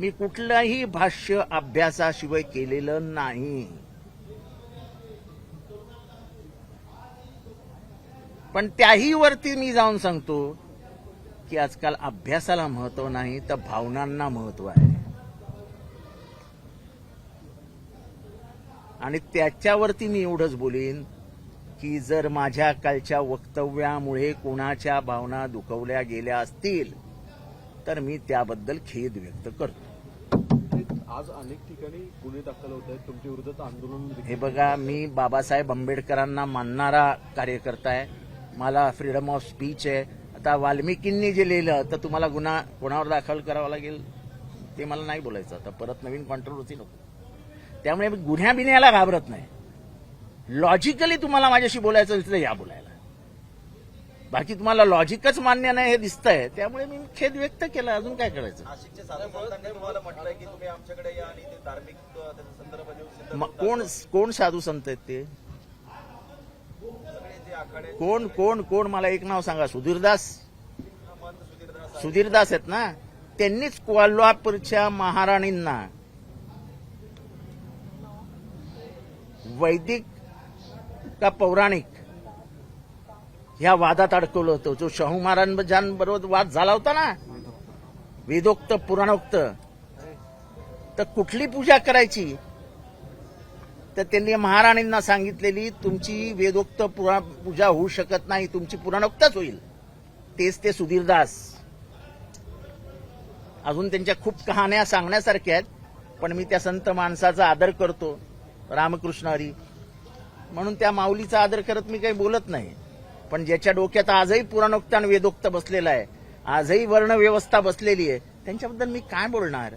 मी कुठलंही भाष्य अभ्यासाशिवाय केलेलं नाही. पण त्याही वरती मी जाऊन सांगतो की आजकाल अभ्यासाला महत्त्व नाही तर भावनांना महत्त्व आहे. आणि त्याच्यावरती मी एवढंच बोलीन की जर माझ्या कालच्या वक्तव्यामुळे कोणाच्या भावना दुखवल्या गेल्या असतील तर मी त्याबद्दल खेद व्यक्त करतो. आज अनेक ठिकाणी गुन्हे दाखल होत आहेत. तुमच्या विरोधात आंदोलन हे बघा मी बाबासाहेब आंबेडकरांना मानणारा कार्यकर्ता आहे. मला फ्रीडम ऑफ स्पीच आहे. आता वाल्मिकींनी जे लिहिलं तर तुम्हाला गुन्हा कोणावर दाखल करावा लागेल? ते मला नाही बोलायचं. आता परत नवीन कॉन्ट्रोवर्सी नको. त्यामुळे मी गुन्ह्या बिन्ह्याला घाबरत नाही. लॉजिकली तुम्हाला माझ्याशी बोलायचं असेल तर या बोलायला बाकी तुम्हाला लॉजिकच मान्य नाही हे दिसतंय. त्यामुळे मी खेद व्यक्त केला. अजून काय करायचं? कोण कोण साधू संत आहेत ते? कोण कोण कोण? मला एक नाव सांगा. सुधीरदास. सुधीरदास आहेत ना? त्यांनीच कोल्हापूरच्या महाराणींना वैदिक का पौराणिक ह्या वादात अडकवलं होतं. जो शाहू महाराजांबरोबर वाद झाला होता ना वेदोक्त पुराणोक्त तर कुठली पूजा करायची? तर त्यांनी महाराणींना सांगितलेली तुमची वेदोक्त पूजा होऊ शकत नाही तुमची पुराणोक्तच होईल. तेच ते सुधीरदास अजून त्यांच्या खूप कहाण्या सांगण्यासारख्या आहेत पण मी त्या संत माणसाचा आदर करतो रामकृष्ण हरी. म्हणून त्या माऊलीचा आदर करत मी काही बोलत नाही. पण ज्याच्या डोक्यात आजही पुराणोक्त आणि वेदोक्त बसलेला आहे आजही वर्णव्यवस्था बसलेली आहे त्यांच्याबद्दल मी काय बोलणार?